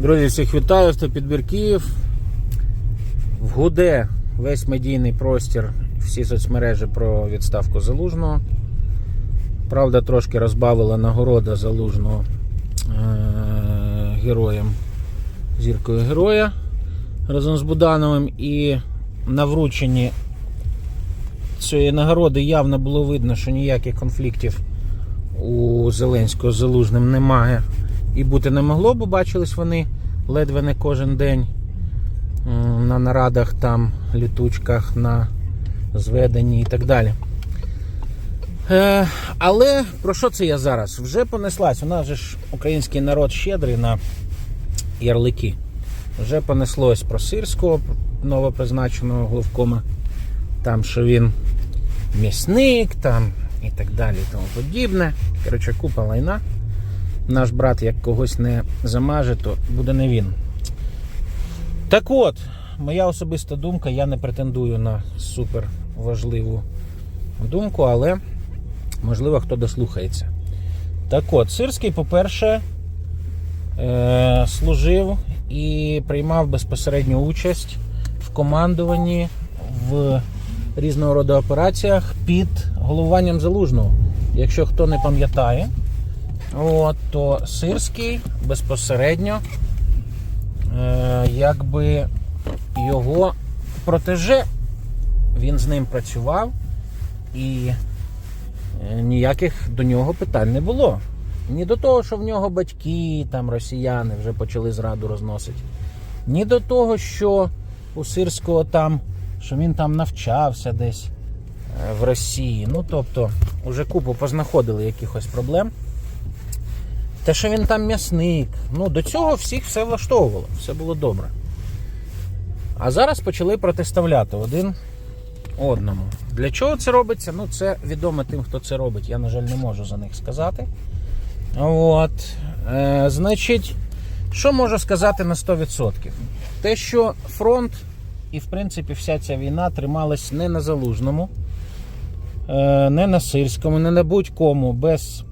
Друзі, всіх вітаю, хто підбір Київ. Вгуде весь медійний простір, всі соцмережі про відставку залужного. Правда, трошки розбавила нагорода залужного е- героєм зіркою героя разом з Будановим. І на врученні цієї нагороди явно було видно, що ніяких конфліктів у Зеленського залужним немає і бути не могло, бо бачились вони ледве не кожен день на нарадах, там, літучках, на зведенні і так далі. Е, але про що це я зараз? Вже понеслась. У нас же ж український народ щедрий на ярлики. Вже понеслось про Сирського, новопризначеного головкома, там, що він м'ясник, там і так далі, тому подібне. Коротше, купа лайна наш брат як когось не замаже, то буде не він. Так от, моя особиста думка, я не претендую на супер важливу думку, але можливо хто дослухається. Так от, Сирський, по-перше, е- служив і приймав безпосередню участь в командуванні в різного роду операціях під головуванням залужного. Якщо хто не пам'ятає, От, то Сирський безпосередньо е, якби його протеже, він з ним працював і е, ніяких до нього питань не було. Ні до того, що в нього батьки, там росіяни вже почали зраду розносити, ні до того, що у Сирського там, що він там навчався десь е, в Росії. Ну, тобто, уже купу познаходили якихось проблем. Те, що він там м'ясник, ну до цього всіх все влаштовувало, все було добре. А зараз почали протиставляти один одному. Для чого це робиться? Ну, це відомо тим, хто це робить. Я, на жаль, не можу за них сказати. От. Е, значить, що можу сказати на 100%? Те, що фронт і, в принципі, вся ця війна трималась не на залужному, е, не на сирському, не на будь-кому, без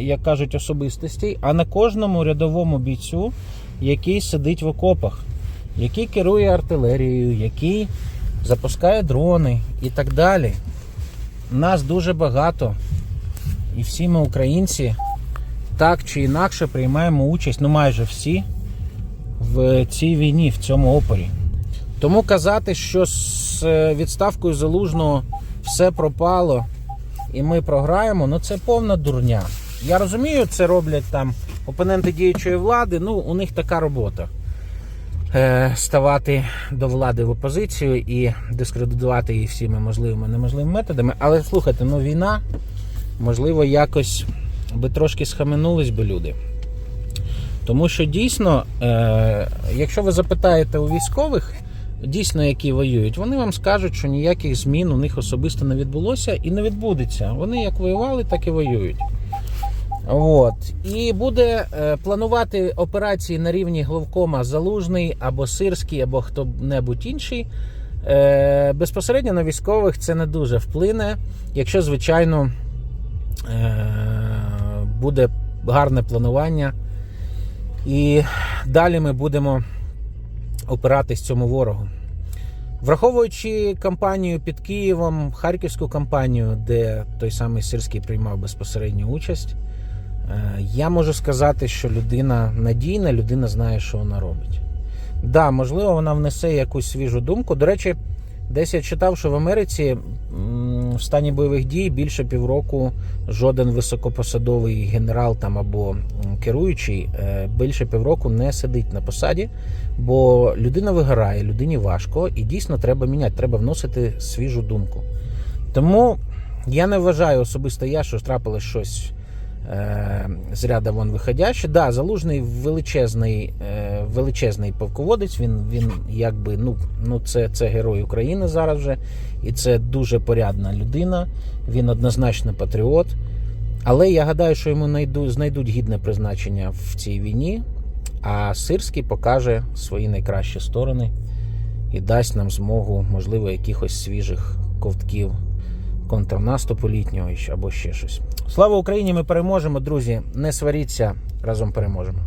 як кажуть, особистостей, а на кожному рядовому бійцю, який сидить в окопах, який керує артилерією, який запускає дрони і так далі. Нас дуже багато, і всі ми, українці, так чи інакше приймаємо участь, ну майже всі, в цій війні, в цьому опорі. Тому казати, що з е, відставкою залужного все пропало і ми програємо, ну це повна дурня. Я розумію, це роблять там опоненти діючої влади, ну у них така робота. Е, ставати до влади в опозицію і дискредитувати її всіми можливими неможливими методами. Але слухайте, ну війна, можливо, якось би трошки схаменулись би люди. Тому що дійсно, е, якщо ви запитаєте у військових, дійсно, які воюють, вони вам скажуть, що ніяких змін у них особисто не відбулося і не відбудеться. Вони як воювали, так і воюють. От. І буде е, планувати операції на рівні главкома Залужний або Сирський, або хто-небудь інший. Е, безпосередньо на військових це не дуже вплине, якщо, звичайно, е, буде гарне планування. І далі ми будемо опиратись цьому ворогу. Враховуючи кампанію під Києвом, Харківську кампанію, де той самий Сирський приймав безпосередню участь, е, я можу сказати, що людина надійна, людина знає, що вона робить. Да, можливо, вона внесе якусь свіжу думку. До речі, десь я читав, що в Америці в стані бойових дій більше півроку жоден високопосадовий генерал там або керуючий е, більше півроку не сидить на посаді, бо людина вигорає, людині важко, і дійсно треба міняти, треба вносити свіжу думку. Тому я не вважаю особисто я, що трапилось щось з ряда вон виходяще. Да, залужний величезний, е, величезний полководець. Він, він якби ну, ну це, це герой України зараз вже, і це дуже порядна людина. Він однозначно патріот. Але я гадаю, що йому знайду, знайдуть гідне призначення в цій війні. А Сирський покаже свої найкращі сторони і дасть нам змогу, можливо, якихось свіжих ковтків контрнаступу літнього або ще щось. Слава Україні! Ми переможемо, друзі! Не сваріться, разом переможемо.